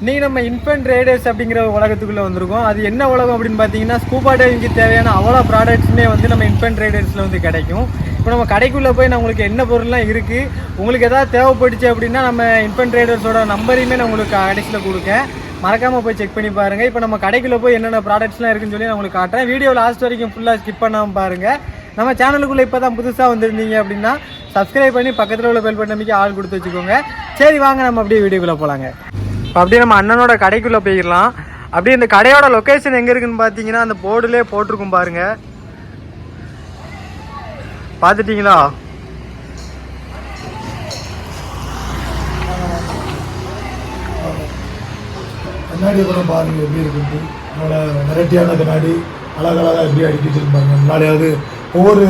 இன்னைக்கு நம்ம infant Riders அப்படிங்கிற உலகத்துக்குள்ளே வந்திருக்கோம். அது என்ன உலகம் அப்படின்னு பார்த்தீங்கன்னா ஸ்கூபா டைவிங்க்கு தேவையான அவ்வளோ ப்ராடக்ட்ஸுமே வந்து நம்ம இன்ஃபென்ட் ரைடர்ஸில் வந்து கிடைக்கும். இப்போ நம்ம கடைக்குள்ளே போய் நான் உங்களுக்கு என்ன பொருள்லாம் இருக்குது உங்களுக்கு எதாவது தேவைப்பட்டுச்சு அப்படின்னா நம்ம இன்ஃபென்ட் ரைடர்ஸோட நம்பரையுமே நான் உங்களுக்கு கடைசியில் கொடுக்கேன். மறக்காமல் போய் செக் பண்ணி பாருங்கள் இப்போ நம்ம கடைக்குள்ளே போய் என்னென்ன ப்ராடக்ட்ஸ்லாம் இருக்குன்னு சொல்லி நான் உங்களுக்கு காட்டுறேன். வீடியோ லாஸ்ட் வரைக்கும் ஃபுல்லாக ஸ்கிப் பண்ணாமல் பாருங்கள் நம்ம சேனலுக்குள்ளே இப்போ தான் புதுசாக வந்திருந்தீங்க அப்படின்னா சப்ஸ்கிரைப் பண்ணி பக்கத்தில் உள்ள பெல் பட்டன் ஆள் கொடுத்து வச்சுக்கோங்க. சரி வாங்க நம்ம அப்படியே வீடியோக்குள்ளே போகலாங்க இப்போ அப்படியே நம்ம அண்ணனோட கடைக்குள்ளே போயிடலாம் அப்படியே இந்த கடையோட லொக்கேஷன் எங்கே இருக்குன்னு பார்த்தீங்கன்னா அந்த போர்டுலேயே போட்டிருக்கும் பாருங்க. பார்த்துட்டிங்களா கண்ணாடி கூட பாருங்க எப்படி இருக்குது அதோட வெரைட்டியான கண்ணாடி அழகழகாக எப்படி அடுக்கி வச்சிருப்பாங்க முன்னாடியாவது ஒவ்வொரு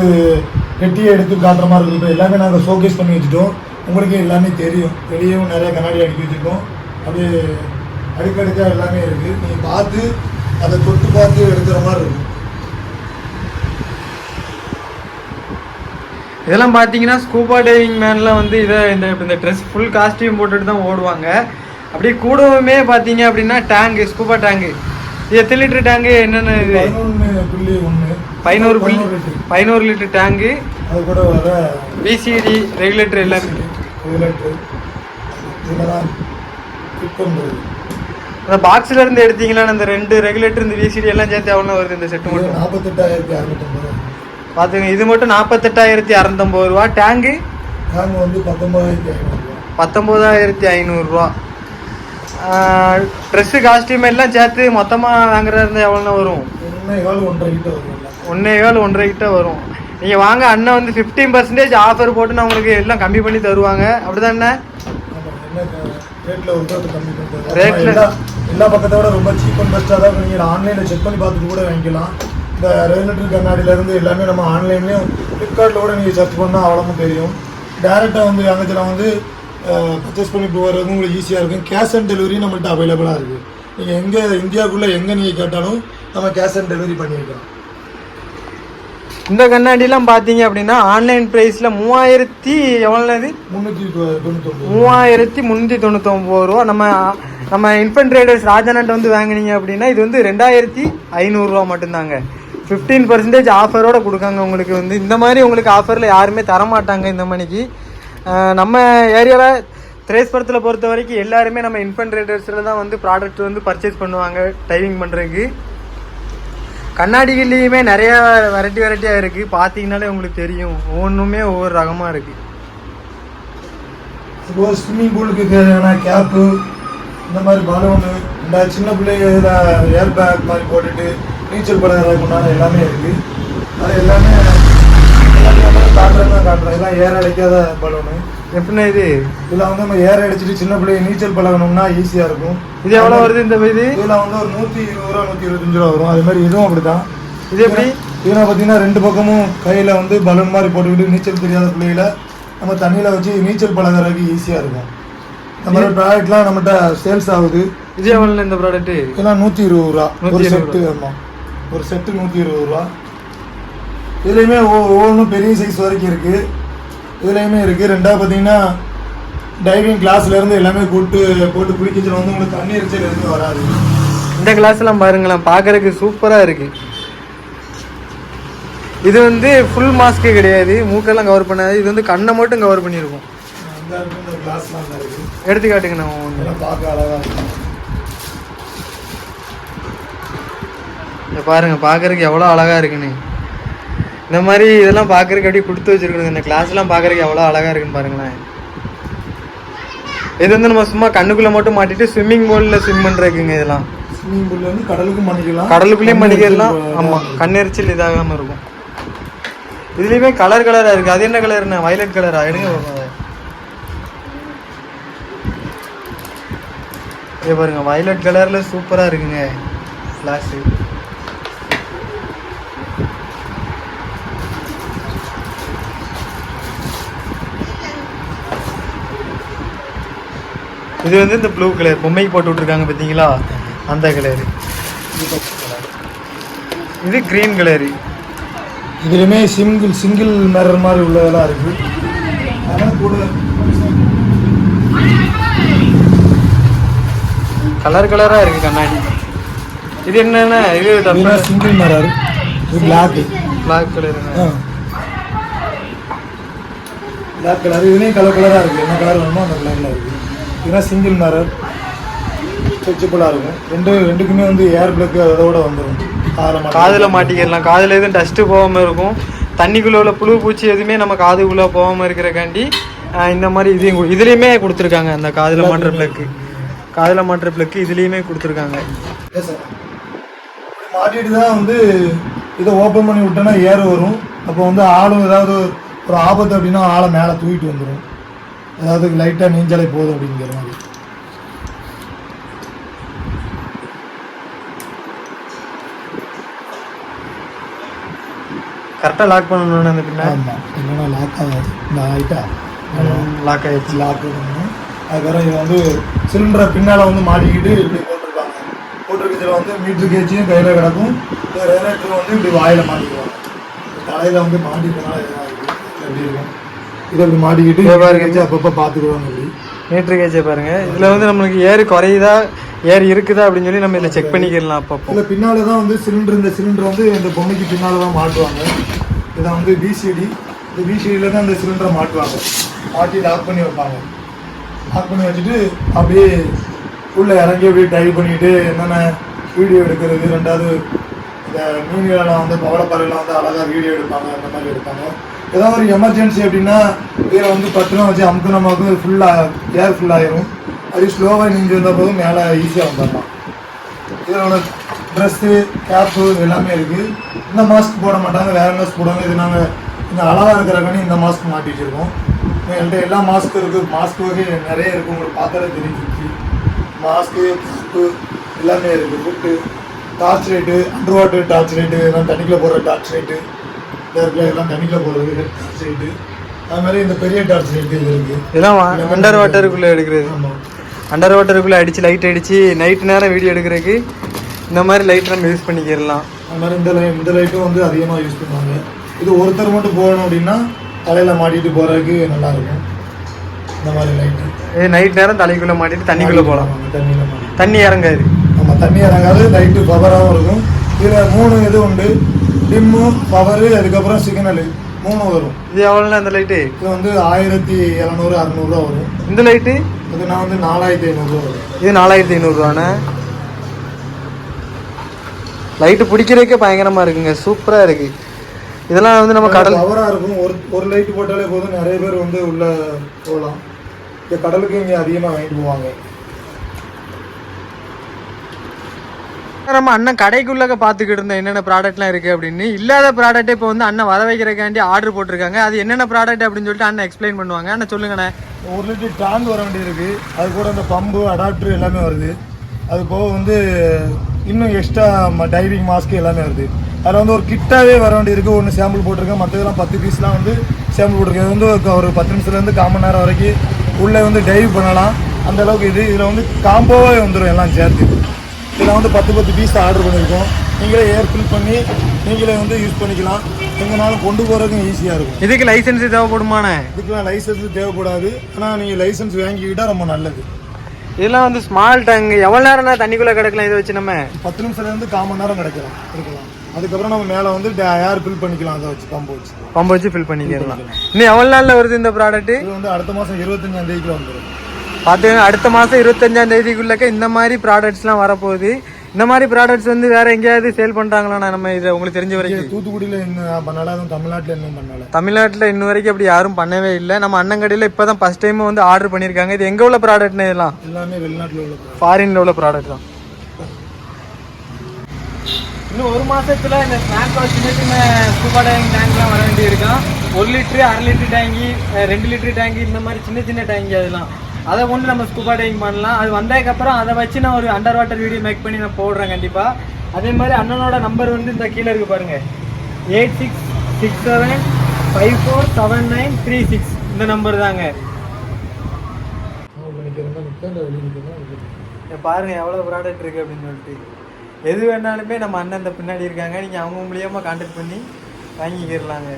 பெட்டியை எடுத்து காட்டுற மாதிரி இருக்குது எல்லாமே நாங்கள் ஷோகேஸ் பண்ணி வச்சுட்டோம். உங்களுக்கு எல்லாமே தெரியும். வெளியும் நிறைய கண்ணாடி அடுக்கி வச்சுருக்கோம். அப்படியே அடுக்கடுக்காக எல்லாமே இருக்குது நீங்கள் பார்த்து அதை தொட்டு பார்த்து எடுக்கிற மாதிரி இருக்கும் இதெல்லாம் பார்த்தீங்கன்னா ஸ்கூபா டைவிங் மேன்லாம் வந்து இதை இந்த இந்த ட்ரெஸ் ஃபுல் காஸ்டியூம் போட்டுட்டு தான் ஓடுவாங்க. அப்படியே கூடவுமே பார்த்தீங்க அப்படின்னா டேங்கு ஸ்கூபா டேங்கு இது எத்தனை லிட்டர் டேங்கு என்னென்ன இது? புள்ளி ஒன்று பதினோரு புள்ளி பதினோரு லிட்டர் டேங்கு அது கூட வர பிசிடி ரெகுலேட்டர் எல்லாமே. ரெகுலேட்டர் இதில் தான் பண்ணுறது அந்த பாக்ஸ்ல இருந்து எடுத்தீங்களா அந்த ரெண்டு ரெகுலேட்டர் இந்த விசிடி எல்லாம் சேர்த்து எவ்வளோ வருது இந்த செட்டு மட்டும்? நாற்பத்தெட்டாயிரத்தி அறுநூத்தம்பது பார்த்துங்க இது மட்டும் நாற்பத்தெட்டாயிரத்தி அறநூத்தம்பது ரூபா. டேங்கு நாங்கள் வந்து பத்தொம்பதாயிரத்தி ஐநூறுரூவா பத்தொம்போதாயிரத்தி ஐநூறுரூவா ட்ரெஸ்ஸு காஸ்டியூம் எல்லாம் சேர்த்து மொத்தமாக வாங்குறதா இருந்தால் எவ்வளோண்ணா வரும்? ஒன்றே கால் ஒன்றரை கிட்ட வரும்ல ஒன்றே கால் ஒன்றரை கிட்ட வரும். நீங்கள் வாங்க அண்ணன் வந்து ஃபிஃப்டீன் பர்சன்டேஜ் ஆஃபர் போட்டு நான் உங்களுக்கு எல்லாம் கம்மி பண்ணி தருவாங்க. அப்படிதானே? ஆமாம் என்ன ரேட்டில் ஒரு ரூபா கம்மி பண்ணுறது Rate ல- எல்லா பக்கத்தோட ரொம்ப சீப் அண்ட் பெஸ்ட்டாக தான் நீங்கள் ஆன்லைனில் செக் பண்ணி பார்த்துட்டு கூட வாங்கிக்கலாம். இந்த ரெகுலேட்டர் கண்ணாடியிலேருந்து எல்லாமே நம்ம ஆன்லைன்லேயும் ஃப்ளிப்கார்ட்டில் கூட நீங்கள் சர்ச் பண்ணால் அவ்வளோவும் தெரியும் டேரெக்டாக வந்து அங்கத்தில் வந்து பர்ச்சேஸ் பண்ணி போகிறதுக்கும் உங்களுக்கு ஈஸியாக இருக்கும். கேஷ் ஆன் டெலிவரி நம்மள்ட்ட அவைலபிளாக இருக்குது நீங்கள் எங்கே இந்தியாவுக்குள்ளே எங்கே நீங்கள் கேட்டாலும் நம்ம கேஷ் ஆன் டெலிவரி பண்ணியிருக்கோம் இந்த கண்ணாடிலாம் பார்த்தீங்க அப்படின்னா ஆன்லைன் ப்ரைஸில் மூவாயிரத்தி எவ்வளோது மூவாயிரத்தி முந்நூற்றி தொண்ணூத்தொம்பது ரூபா. நம்ம நம்ம இன்ஃபென்ட் ரைடர்ஸ் ராஜாநாட்டை வந்து வாங்குனீங்க அப்படின்னா இது வந்து ரெண்டாயிரத்தி ஐநூறுரூவா மட்டும்தாங்க. ஃபிஃப்டீன் பர்சன்டேஜ் ஆஃபரோட கொடுக்காங்க உங்களுக்கு வந்து. இந்த மாதிரி உங்களுக்கு ஆஃபரில் யாருமே தர மாட்டாங்க இந்த மணிக்கு. நம்ம ஏரியாவில் திரேஸ்புரத்தில் பொறுத்த வரைக்கும் எல்லாருமே நம்ம இன்ஃபென்ட் ரைடர்ஸில் தான் வந்து ப்ராடக்ட் வந்து பர்ச்சேஸ் பண்ணுவாங்க டைவிங் பண்ணுறதுக்கு கண்ணாடிகள்லேயுமே நிறைய வெரைட்டி வெரைட்டியாக இருக்குது பார்த்தீங்கனாலே உங்களுக்கு தெரியும். ஒவ்வொன்றுமே ஒவ்வொரு ரகமாக இருக்குது இப்போ ஸ்விம்மிங் பூலுக்கு தேவையான கேப்பு இந்த மாதிரி பலூனு இந்த சின்ன பிள்ளைங்க இதில் ஏர் பேக் மாதிரி போட்டுட்டு நீச்சல் பழகிறதுக்கு உண்டான எல்லாமே இருக்குது அது எல்லாமே எல்லாமே காட்டுறதா காட்டுறோம் எல்லாம் ஏர் அடைக்காத பலூனு எப்படின்னா இது? இதில் வந்து நம்ம ஏர் அடிச்சிட்டு சின்ன பிள்ளைங்க நீச்சல் பழகணும்னா ஈஸியாக இருக்கும். இது எவ்வளோ வருது இந்த இது இதில் வந்து ஒரு நூற்றி இருபது ரூபா நூற்றி இருபத்தஞ்சு ரூபா வரும். அது மாதிரி இதுவும் அப்படி தான் இது எப்படி? இதில் பார்த்தீங்கன்னா ரெண்டு பக்கமும் கையில் வந்து பலூன் மாதிரி போட்டுக்கிட்டு நீச்சல் தெரியாத பிள்ளைகளை நம்ம தண்ணியில் வச்சு நீச்சல் பழகிறதுக்கு ஈஸியாக இருக்கும். மாதிரி ப்ராடக்ட்லாம் நம்மகிட்ட சேல்ஸ் ஆகுது. இது எவ்வளோ இந்த ப்ராடக்ட் இதெல்லாம் நூற்றி இருபது ரூபா. ஒரு 120 செட்டு ஆமாம் ஒரு செட்டு நூற்றி இருபது ரூபா. இதுலேயுமே ஒவ்வொன்றும் பெரிய சைஸ் வரைக்கும் இருக்குது இதுலேயுமே இருக்குது ரெண்டாவது பார்த்தீங்கன்னா டைவிங் கிளாஸ்லேருந்து எல்லாமே கூட்டு போட்டு குளிக்கிறதுல வந்து உங்களுக்கு தண்ணி எரிச்சல் எதுவுமே வராது. இந்த கிளாஸ் எல்லாம் பாருங்களேன் பார்க்கறதுக்கு சூப்பரா இருக்கு. இது வந்து ஃபுல் மாஸ்க்கு கிடையாது. மூக்கெல்லாம் கவர் பண்ணாது. இது வந்து கண்ணை மட்டும் கவர் பண்ணியிருக்கும். கிளாஸ்லாம் இருக்குது எடுத்து காட்டுங்க நான் பார்க்க அழகாக இருக்கும். இதை பாருங்க பார்க்கறதுக்கு எவ்வளோ அழகா இருக்குன்னு. இந்த மாதிரி இதெல்லாம் பார்க்கறதுக்கு அப்படியே கொடுத்து வச்சிருக்கணும் இந்த கிளாஸ்லாம் பார்க்கறதுக்கு எவ்வளோ அழகா இருக்குன்னு பாருங்களேன். இது வந்து நம்ம சும்மா கண்ணுக்குள்ள மட்டும் மாட்டிட்டு ஸ்விம்மிங் பூல்ல ஸ்விம் பண்றதுக்குங்க இதெல்லாம். ஸ்விம்மிங் பூல்ல இருந்து கடலுக்கும் பண்ணிக்கலாம் கடலுக்குள்ளேயும் மணிக்கலாம். கண்ணெரிச்சல் ஆமா கண்ணெரிச்சல் இதாகாம இருக்கும். இதுலயுமே கலர் கலரா இருக்கு. அது என்ன கலர்னா வயலட் கலரா எடுங்க. இங்க பாருங்க வயலட் கலர்ல சூப்பரா இருக்குங்க ஃபிளாஷ் இது வந்து இந்த ப்ளூ கலர் பொம்மைக்கு போட்டு விட்டுருக்காங்க பார்த்தீங்களா? அந்த கலர் இது கிரீன் கலரு இதுலையுமே சிங்கிள் சிங்கிள் மிரர் மாதிரி உள்ளதெல்லாம் இருக்கு. அதனால கூட கலர் கலராக இருக்குது கண்ணாடி. இது என்னென்ன? இது சிங்கிள் மிரர் இது black black colour black colour இதுலேயும் கலர் கலராக இருக்குது என்ன கலர் வேணுமோ அந்த கலரில் இருக்குது இதுனா சிங்கிள் மிரர் ஸ்ட்ரெச்சபிளாக இருக்கும். ரெண்டு ரெண்டுக்குமே வந்து ஏர் பிளக்கு அதோட வந்துடும் காதில் காதில் மாட்டிக்கிடலாம் காதில் எதுவும் டஸ்ட்டு போகாமல் இருக்கும். தண்ணிக்குள்ளே உள்ள புழு பூச்சி எதுவுமே நம்ம காதுக்குள்ளே போகாமல் இருக்கிறக்காண்டி இந்த மாதிரி இதையும் இதுலேயுமே கொடுத்துருக்காங்க அந்த காதில் மாட்டுற பிளக்கு காதில் மாட்டுற பிளக்கு இதுலேயுமே கொடுத்துருக்காங்க. மாட்டிட்டு தான் வந்து இதை ஓப்பன் பண்ணி விட்டோன்னா ஏர் வரும். அப்போ வந்து ஆளும் ஏதாவது ஒரு ஆபத்து அப்படின்னா ஆளை மேலே தூக்கிட்டு வந்துடும் அதாவது லைட்டாக நீஞ்சலை போதும் அப்படிங்கிற மாதிரி. கரெக்டாக லாக் பண்ணணும்னு அந்த பின்னாடி ஆமாம் இல்லைன்னா லாக் ஆகாது. இந்த ஆகிட்டா லாக் ஆயிடுச்சு. லாக் பண்ணணும். அதுக்கப்புறம் இதை வந்து சிலிண்டரை பின்னால் வந்து மாட்டிக்கிட்டு இப்படி போட்டிருப்பாங்க. போட்டிருக்கிறதுல வந்து மீட்ரு கேஜியும் கையில் கிடக்கும். ரேனேட்டர் வந்து இப்படி வாயில் மாட்டிக்குவாங்க. தலையில் வந்து மாட்டிக்கிறதுனால. எப்படி இருக்கும்? இதை இப்படி மாட்டிக்கிட்டு பாருங்க. அப்பப்போ பார்த்துக்குவாங்க இப்படி மீட்ரு கேஜை பாருங்க. இதில் வந்து நம்மளுக்கு ஏர் குறையுதா? ஏர் இருக்குதா அப்படின்னு சொல்லி நம்ம இதில் செக் பண்ணிக்கிடலாம் அப்பப்போ. இதில் பின்னால் தான் வந்து சிலிண்டர் இந்த சிலிண்டர் வந்து இந்த பொம்மைக்கு பின்னால் தான் மாட்டுவாங்க. இதை வந்து பிசிடி இந்த பிசிடியில் தான் இந்த சிலிண்டரை மாட்டுவாங்க. மாட்டி லாக் பண்ணி வைப்பாங்க. லாக் பண்ணி வச்சுட்டு அப்படியே உள்ளே இறங்கி அப்படியே டைவ் பண்ணிட்டு என்னென்ன வீடியோ எடுக்கிறது ரெண்டாவது இந்த மீன்களெல்லாம் வந்து பவளப்பறையெல்லாம் வந்து அழகாக வீடியோ எடுப்பாங்க அந்த மாதிரி எடுப்பாங்க. ஏதாவது ஒரு எமர்ஜென்சி அப்படின்னா கீழே வந்து பத்திரம் வச்சு அமுக்கணமாக ஃபுல்லாக ஏர் ஃபுல்லாகிடும் அப்படியே ஸ்லோவாக நீஞ்சி வந்த போதும் மேலே ஈஸியாக வந்துடலாம் இதோட ட்ரெஸ்ஸு கேப்பு எல்லாமே இருக்குது இந்த மாஸ்க் போட மாட்டாங்க வேறு மாஸ்க் போடுவாங்க. இது நாங்கள் கொஞ்சம் அழகாக இருக்கிறக்கானே இந்த மாஸ்க் மாட்டி வச்சுருக்கோம். எங்கள்கிட்ட எல்லா மாஸ்க்கும் இருக்குது மாஸ்க் வகை நிறைய இருக்குது உங்களுக்கு பார்த்தாலே தெரிஞ்சிச்சு மாஸ்க்கு கேப்பு எல்லாமே இருக்குது foot torch light under water torch light எல்லாம் தண்ணிக்குள்ளே போடுற டார்ச் லைட்டு எல்லாம் தண்ணிக்குள்ளே போடுறது டார்ச் லைட்டு அது மாதிரி இந்த பெரிய டார்ச் லைட்டு இது இருக்குது இதெல்லாம் அண்டர் வாட்டருக்குள்ளே எடுக்கிறது. ஆமாம் அண்டர் வாட்டருக்குள்ளே அடித்து லைட் அடித்து நைட் நேரம் வீடியோ எடுக்கிறதுக்கு இந்த மாதிரி லைட் நம்ம யூஸ் பண்ணிக்கிடலாம். அது மாதிரி இந்த லைட் இந்த லைட்டும் வந்து அதிகமாக யூஸ் பண்ணுவாங்க. இது ஒருத்தர் மட்டும் போகணும் அப்படின்னா தலையில் மாட்டிட்டு போகிறதுக்கு நல்லா இருக்கும். இந்த மாதிரி லைட்டு இது நைட் நேரம் தலைக்குள்ளே மாட்டிட்டு தண்ணிக்குள்ளே போகலாம். தண்ணியில் தண்ணி இறங்காது. ஆமாம் தண்ணி இறங்காது லைட்டு பவராகவும் இருக்கும். இதில் மூணு இது உண்டு. டிம்மு பவரு அதுக்கப்புறம் சிக்னலு மூணு வரும். இது எவ்வளோண்ணா இந்த லைட்டு இது வந்து ஆயிரத்தி எழுநூறு அறநூறுவா வரும். இந்த லைட்டு இது நான் வந்து நாலாயிரத்தி ஐநூறுரூவா வரும். இது நாலாயிரத்தி ஐநூறுரூவாண்ணே லைட்டு பிடிக்கிறதுக்கே பயங்கரமாக இருக்குங்க சூப்பராக இருக்குது இதெல்லாம் வந்து நம்ம கடல் பவராக இருக்கும். ஒரு ஒரு லைட் போட்டாலே போதும். நிறைய பேர் வந்து உள்ளே போகலாம். இந்த கடலுக்கு இங்கே அதிகமாக வாங்கிட்டு போவாங்க. நம்ம அண்ணன் கடைக்குள்ளக பார்த்துக்கிட்டு இருந்தோம் என்னென்ன ப்ராடக்ட்லாம் இருக்குது அப்படின்னு. இல்லாத ப்ராடக்ட்டே இப்போ வந்து அண்ணன் வர வைக்கிறக்காண்டி ஆர்டர் போட்டிருக்காங்க. அது என்னென்ன ப்ராடக்ட் அப்படின்னு சொல்லிட்டு அண்ணன் எக்ஸ்பிளைன் பண்ணுவாங்க. அண்ணன் சொல்லுங்கண்ணே. ஒரு லிட்டர் டேங்க் வர வேண்டியிருக்கு. அது கூட அந்த பம்பு அடாப்டர் எல்லாமே வருது. அது போக வந்து இன்னும் எக்ஸ்ட்ரா டைவிங் மாஸ்க் எல்லாமே வருது. அதில் வந்து ஒரு கிட்டாவே வர வேண்டியிருக்கு. ஒன்று சாம்பிள் போட்டிருக்கேன். மற்றதெல்லாம் பத்து பீஸ்லாம் வந்து சாம்பிள் போட்டிருக்கேன். இது வந்து ஒரு- ஒரு பத்து நிமிஷத்துலேருந்து கால் மணி நேரம் வரைக்கும் உள்ளே வந்து டைவ் பண்ணலாம். அந்த அளவுக்கு இது. இதில் வந்து காம்போவே வந்துடும் எல்லாம் சேர்த்து. இதில் வந்து பத்து பத்து பீஸ் ஆர்டர் பண்ணியிருக்கோம். நீங்களே ஏர் ஃபில் பண்ணி நீங்களே வந்து யூஸ் பண்ணிக்கலாம். எங்கேனாலும் கொண்டு போகிறதுக்கும் ஈஸியாக இருக்கும். இதுக்கு லைசன்ஸ் தேவைப்படுமாண்ணே? இதுக்கெல்லாம் லைசன்ஸ் தேவைப்படாது. ஆனால் நீங்கள் லைசன்ஸ் வாங்கிக்கிட்டால் ரொம்ப நல்லது. இதெல்லாம் வந்து ஸ்மால் டேங்க் எவ்வளோ நேரம்னா தண்ணிக்குள்ளே கிடக்கலாம் இதை வச்சு நம்ம? பத்து நிமிஷத்துலேருந்து கால் மணி நேரம் கிடைக்கலாம். இருக்கலாம். அதுக்கப்புறம் நம்ம மேலே வந்து ஏர் ஃபில் பண்ணிக்கலாம். அதை வச்சு பம்பு வச்சு. பம்பு வச்சு ஃபில் பண்ணிக்கலாம். இன்னும் எவ்வளோ நாளில் வருது இந்த ப்ராடக்ட் இது வந்து அடுத்த மாதம் இருபத்தஞ்சாம் தேதிக்குள்ள வந்துடும் பார்த்தீங்கன்னா அடுத்த மாதம் இருபத்தஞ்சாம் தேதிக்குள்ளக்க இந்த மாதிரி ப்ராடக்ட்ஸ்லாம் வரப்போகுது. இந்த மாதிரி ப்ராடக்ட்ஸ் வந்து வேற எங்கேயாவது சேல் பண்ணுறாங்களாண்ணா நம்ம இதை உங்களுக்கு தெரிஞ்ச வரைக்கும். தூத்துக்குடியில் இன்னும் பண்ணல அதுவும் தமிழ்நாட்டில் இன்னும் பண்ணல. தமிழ்நாட்டில் இன்ன வரைக்கும் அப்படி யாரும் பண்ணவே இல்லை. நம்ம அண்ணன் கடையில் இப்போ தான் ஃபஸ்ட் டைம் வந்து ஆர்டர் பண்ணியிருக்காங்க. இது எங்கே உள்ள ப்ராடக்ட்னு இதெல்லாம்? எல்லாமே வெளிநாட்டில் உள்ள. ஃபாரின்ல உள்ள ப்ராடக்ட் தான். இன்னும் ஒரு மாசத்துல இந்த ஸ்நாக்கோ சின்ன சின்ன ஸ்கூபா டேங்க் டேங்க்லாம் வர வேண்டியிருக்கான் ஒரு லிட்டரு அரை லிட்டர் டேங்கி ரெண்டு லிட்டர் டேங்கி இந்த மாதிரி சின்ன சின்ன டேங்கி அதெல்லாம். அதை கொண்டு நம்ம ஸ்கூபா டேங்க் பண்ணலாம். அது வந்ததுக்கப்புறம் அதை வச்சு நான் ஒரு அண்டர் வாட்டர் வீடியோ மேக் பண்ணி நான் போடுறேன் கண்டிப்பாக அதே மாதிரி அண்ணனோட நம்பர் வந்து இந்த கீழே இருக்கு பாருங்க. Eight six six seven five four seven nine three six இந்த நம்பர் தாங்க. பாருங்க எவ்வளோ ப்ராடக்ட் இருக்கு அப்படின்னு சொல்லிட்டு. எது வேணாலுமே நம்ம அண்ணன் இந்த பின்னாடி இருக்காங்க. நீங்கள் அவங்க மூலியமாக கான்டாக்ட் பண்ணி வாங்கிக்கிறலாங்க.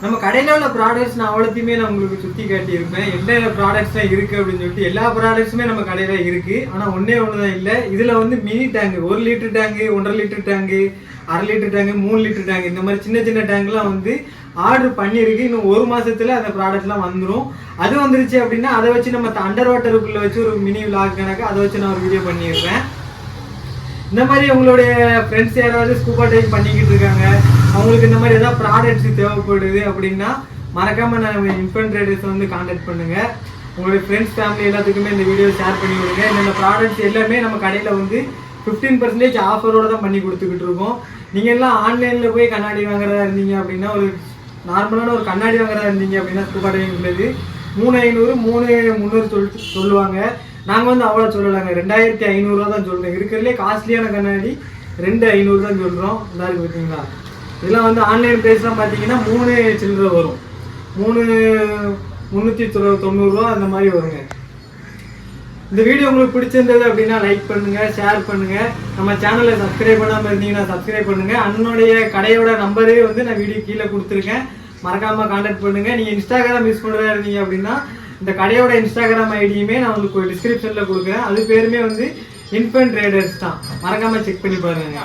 நம்ம கடையில் உள்ள ப்ராடக்ட்ஸ் நான் அவ்வளோத்தையுமே நான் உங்களுக்கு சுற்றி காட்டியிருப்பேன். என்னென்ன ப்ராடக்ட்ஸ்லாம் இருக்குது அப்படின்னு சொல்லிட்டு எல்லா ப்ராடக்ட்ஸுமே நம்ம கடையில் இருக்குது ஆனால் ஒன்றே ஒன்று தான் இல்லை. இதில் வந்து மினி டேங்கு ஒரு லிட்டர் டேங்கு ஒன்றரை லிட்டர் டேங்கு அரை லிட்டர் டேங்கு மூணு லிட்டர் டேங்கு இந்த மாதிரி சின்ன சின்ன டேங்க்லாம் வந்து ஆர்டர் பண்ணியிருக்கு. இன்னும் ஒரு மாதத்தில் அந்த ப்ராடக்ட்லாம் வந்துடும் அது வந்துருச்சு அப்படின்னா அதை வச்சு நம்ம அண்டர் வாட்டருக்குள்ளே வச்சு ஒரு மினி விளாக் கணக்கு அதை வச்சு நான் ஒரு வீடியோ பண்ணியிருப்பேன். இந்த மாதிரி உங்களுடைய ஃப்ரெண்ட்ஸ் யாராவது ஸ்கூபா டைப் பண்ணிக்கிட்டு இருக்காங்க. அவங்களுக்கு இந்த மாதிரி ஏதாவது ப்ராடக்ட்ஸ் தேவைப்படுது அப்படின்னா மறக்காம நம்ம இன்ஃபன் ட்ரேடர்ஸ் வந்து காண்டாக்ட் பண்ணுங்க. உங்களுடைய ஃப்ரெண்ட்ஸ் ஃபேமிலி எல்லாத்துக்குமே இந்த வீடியோ ஷேர் பண்ணி விடுங்க. இந்த ப்ராடக்ட்ஸ் எல்லாமே நம்ம கடையில் வந்து ஃபிஃப்டீன் பர்சன்டேஜ் ஆஃபரோட தான் பண்ணி கொடுத்துக்கிட்டு இருக்கோம். நீங்கள் எல்லாம் ஆன்லைனில் போய் கண்ணாடி வாங்குறதா இருந்தீங்க அப்படின்னா ஒரு நார்மலான ஒரு கண்ணாடி வாங்குறதா இருந்தீங்க அப்படின்னா ஸ்கூபா உள்ளது மூணு ஐநூறு மூணு முந்நூறு சொல்லிட்டு சொல்லுவாங்க. நாங்கள் வந்து அவ்வளோ சொல்லலைங்க. ரெண்டாயிரத்தி ஐநூறுரூவா தான் சொல்கிறோம் இருக்கிறதுலே காஸ்ட்லியான கண்ணாடி ரெண்டு ஐநூறு தான் சொல்கிறோம் நல்லா பார்த்தீங்களா இதெல்லாம் வந்து ஆன்லைன் ப்ரைஸ்லாம் பார்த்தீங்கன்னா மூணு சில்லற வரும். மூணு முந்நூற்றி தொண்ணூறுரூவா அந்த மாதிரி வருங்க. இந்த வீடியோ உங்களுக்கு பிடிச்சிருந்தது அப்படின்னா லைக் பண்ணுங்கள் ஷேர் பண்ணுங்கள் நம்ம சேனலை சப்ஸ்கிரைப் பண்ணாமல் இருந்தீங்கன்னா சப்ஸ்கிரைப் பண்ணுங்கள் அண்ணனுடைய கடையோட நம்பரே வந்து நான் வீடியோ கீழே கொடுத்துருக்கேன். மறக்காமல் காண்டாக்ட் பண்ணுங்கள் நீங்கள் இன்ஸ்டாகிராம் யூஸ் பண்ணுறதா இருந்தீங்க அப்படின்னா இந்த கடையோட இன்ஸ்டாகிராம் ஐடியுமே நான் உங்களுக்கு டிஸ்கிரிப்ஷனில் கொடுக்குறேன். அது பேருமே வந்து இன்ஃபன் ரேடர்ஸ் தான். மறக்காமல் செக் பண்ணி பாருங்க.